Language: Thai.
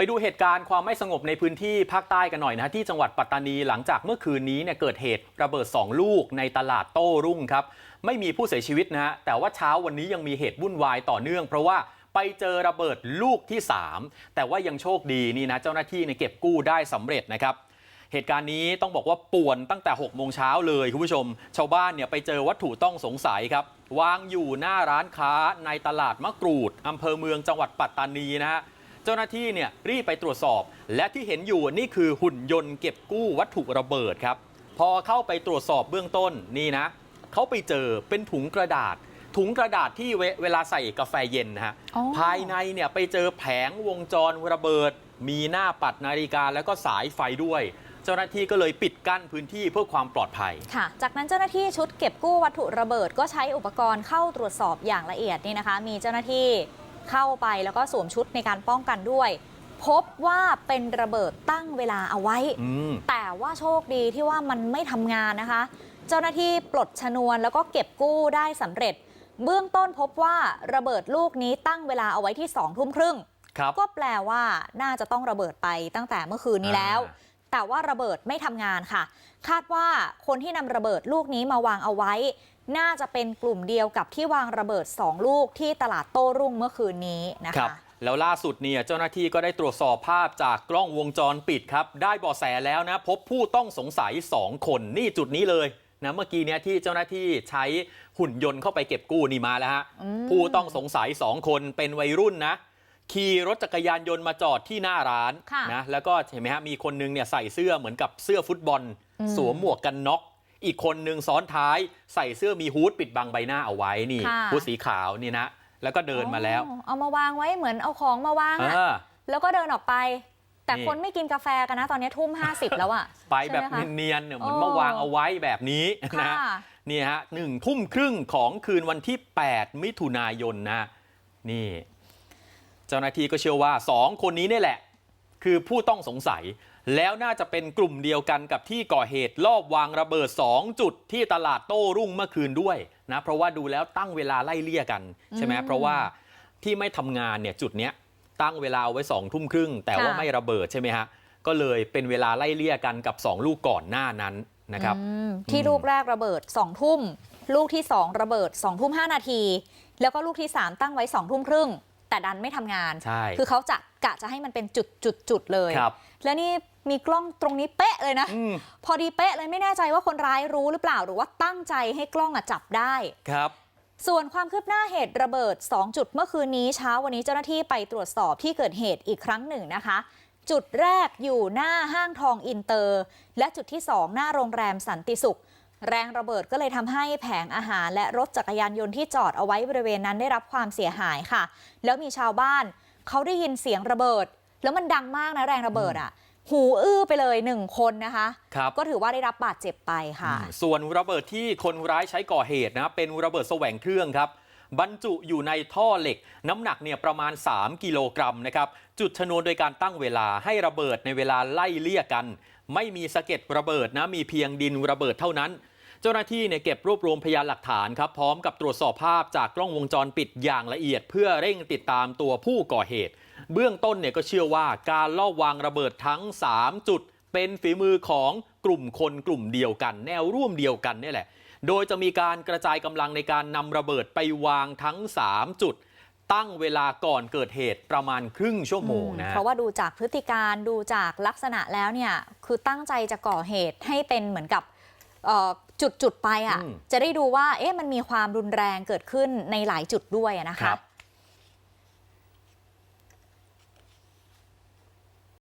ไปดูเหตุการณ์ความไม่สงบในพื้นที่ภาคใต้กันหน่อยนะฮะที่จังหวัดปัตตานีหลังจากเมื่อคืนนี้เนี่ยเกิดเหตุระเบิด 2 ลูกในตลาดโต้รุ่งครับ ไม่มีผู้เสียชีวิตนะฮะแต่ว่าเช้าวันนี้ยังมีเหตุวุ่นวายต่อเนื่อง เพราะว่าไปเจอระเบิดลูกที่ 3 แต่ว่ายังโชคดีนี่นะเจ้าหน้าที่เนี่ยเก็บกู้ได้สำเร็จนะครับเหตุการณ์นี้ต้องบอกว่าป่วนตั้งแต่6โมงเช้าเลยคุณผู้ชม ชาวบ้านเนี่ยไปเจอวัตถุต้องสงสัยครับวางอยู่หน้าร้านค้าในตลาดมะกรูดอำเภอเมืองจังหวัดปัตตานีนะฮะ เจ้าหน้าที่เนี่ยรีบไปตรวจสอบ และที่เห็นอยู่นี่คือหุ่นยนต์เก็บกู้วัตถุระเบิดครับ พอเข้าไปตรวจสอบเบื้องต้นนี่นะเขาไปเจอเป็นถุงกระดาษ ถุงกระดาษที่เวเวลาใส่กาแฟเย็นนะฮะอ๋อภายในเนี่ยไปเจอแผงวงจรระเบิด มีหน้าปัดนาฬิกาแล้วก็สายไฟด้วยเจ้าหน้าที่ก็เลยปิดกั้นพื้นที่เพื่อความปลอดภัย ค่ะ จากนั้นเจ้าหน้าที่ชุดเก็บกู้วัตถุระเบิด ก็ใช้อุปกรณ์เข้าตรวจสอบอย่างละเอียดนี่นะคะ มีเจ้าหน้าที่ เข้าไปแล้วก็สวมชุดในการป้องกันด้วย พบว่าเป็นระเบิดตั้งเวลาเอาไว้อืมแต่ว่าโชคดีที่ว่ามันไม่ทำงานนะคะ เจ้าหน้าที่ปลดชนวนแล้วก็เก็บกู้ได้สำเร็จ เบื้องต้นพบว่าระเบิดลูกนี้ตั้งเวลาเอาไว้ที่2องทุ่มครึ่งครับก็แปลว่าน่าจะต้องระเบิดไปตั้งแต่เมื่อคืนนี้แล้วอ่า แต่ว่าระเบิดไม่ทำงานค่ะ คาดว่าคนที่นำระเบิดลูกนี้มาวางเอาไว้ น่าจะเป็นกลุ่มเดียวกับที่วางระเบิด 2 ลูกที่ตลาดโต้รุ่งเมื่อคืนนี้นะครัคะบแล้วล่าสุดเนี่ยเจ้าหน้าที่ก็ได้ตรวจสอบภาพจากกล้องวงจรปิดครับ ได้เบาะแสแล้วนะ พบผู้ต้องสงสัย 2 คนนี่จุดนี้เลยนะเมื่อกี้เนี่ยที่เจ้าหน้าที่ใช้หุ่นยนต์เข้าไปเก็บกู้นี่มาแล้วฮะอืมผู้ต้องสงสัย 2 คนเป็นวัยรุ่นนะ ขี่รถจักรยานยนต์มาจอดที่หน้าร้านค่ะนะแล้วก็เห็นไหมฮะมีคนนึงเนี่ยใส่เสื้อเหมือนกับเสื้อฟุตบอลอืมสวมหมวกกันน็อกอีกคนนึงซ้อนท้ายใส่เสื้อมีฮูดปิดบังใบหน้าเอาไว้นี่ค่ะฮูดสีขาวนี่นะแล้วก็เดินมาแล้วอ๋อเอามาวางไว้เหมือนเอาของมาวางเออะอแล้วก็เดินออกไป แต่นี่คนไม่กินกาแฟกันนะ ตอนนี้ทุ่ม 50 แล้วอะไปแบบใช่ไหมคะเนียนๆเนี่ยเหมือนโอ้มาวางเอาไว้แบบนี้นะค่ะฮะนี่ฮะหนึ่งทุ่มครึ่งของคืนวันที่ 8 มิถุนายนนะนี่ เจ้าหน้าที่ก็เชื่อว่า 2 คนนี้นี่แหละ คือผู้ต้องสงสัย แล้วน่าจะเป็นกลุ่มเดียวกันกับที่ก่อเหตุลอบวางระเบิด 2 จุดที่ตลาดโต้รุ่งเมื่อคืนด้วยนะเพราะว่าดูแล้วตั้งเวลาไล่เลี่ยกันใช่ไหมอืมเพราะว่าที่ไม่ทำงานเนี่ยจุดเนี้ยตั้งเวลาเอาไว้สองทุ่มครึ่ง แต่ว่าค่ะไม่ระเบิดใช่ไหมฮะก็เลยเป็นเวลาไล่เลี่ยกันกับ 2 ลูกก่อนหน้านั้นนะครับอืมที่อืมลูกแรกระเบิด2องทุ่มลูกที่ 2 ระเบิด2องทุ่ม5นาที แล้วก็ลูกที่ 3 ตั้งไว้2องทุ่มครึ่ง แต่ดันไม่ทำงาน ใช่ คือเขาจะกะจะให้มันเป็นจุดจุดจุดเลย ครับ แล้วนี่มีกล้องตรงนี้เป๊ะเลยนะอืมพอดีเป๊ะเลยไม่แน่ใจว่าคนร้ายรู้หรือเปล่าหรือว่าตั้งใจให้กล้องอะจับได้ ครับ ส่วนความคืบหน้าเหตุระเบิด 2 จุดเมื่อคืนนี้เช้าวันนี้เจ้าหน้าที่ไปตรวจสอบที่เกิดเหตุอีกครั้งหนึ่งนะคะจุดแรกอยู่หน้าห้างทองอินเตอร์ และจุดที่ 2 หน้าโรงแรมสันติสุข แรงระเบิดก็เลยทำให้แผงอาหารและรถจักรยานยนต์ที่จอดเอาไว้บริเวณนั้นได้รับความเสียหายค่ะ แล้วมีชาวบ้านเขาได้ยินเสียงระเบิด แล้วมันดังมากนะแรงระเบิดอะ หูอื้อไปเลยหนึ่งคนนะคะครับก็ถือว่าได้รับบาดเจ็บไปค่ะอืมส่วนระเบิดที่คนร้ายใช้ก่อเหตุนะเป็นระเบิดแสวงเครื่องครับบรรจุอยู่ในท่อเหล็ก น้ำหนักเนี่ยประมาณ 3 กิโลกรัมนะครับ จุดชนวนโดยการตั้งเวลาให้ระเบิดในเวลาไล่เลี่ยกัน ไม่มีสะเก็ดระเบิดนะมีเพียงดินระเบิดเท่านั้น เจ้าหน้าที่เนี่ยเก็บรวบรวมพยานหลักฐานครับพร้อมกับตรวจสอบภาพจากกล้องวงจรปิดอย่างละเอียด เพื่อเร่งติดตามตัวผู้ก่อเหตุ เบื้องต้นเนี่ยก็เชื่อว่าการลอบวางระเบิดทั้ง 3 จุด เป็นฝีมือของกลุ่มคนกลุ่มเดียวกัน แนวร่วมเดียวกันเนี่ยแหละ โดยจะมีการกระจายกำลังในการนำระเบิดไปวางทั้ง 3 จุดตั้งเวลาก่อนเกิดเหตุประมาณครึ่งชั่วโมงนะเพราะว่าดูจากพฤติการดูจากลักษณะแล้วเนี่ยคือตั้งใจจะก่อเหตุให้เป็นเหมือนกับเอ่อ จุดจุดๆไปอะอืมจะได้ดูว่าเอ๊ะมันมีความรุนแรงเกิดขึ้นในหลายจุดด้วยอะนะคะครับ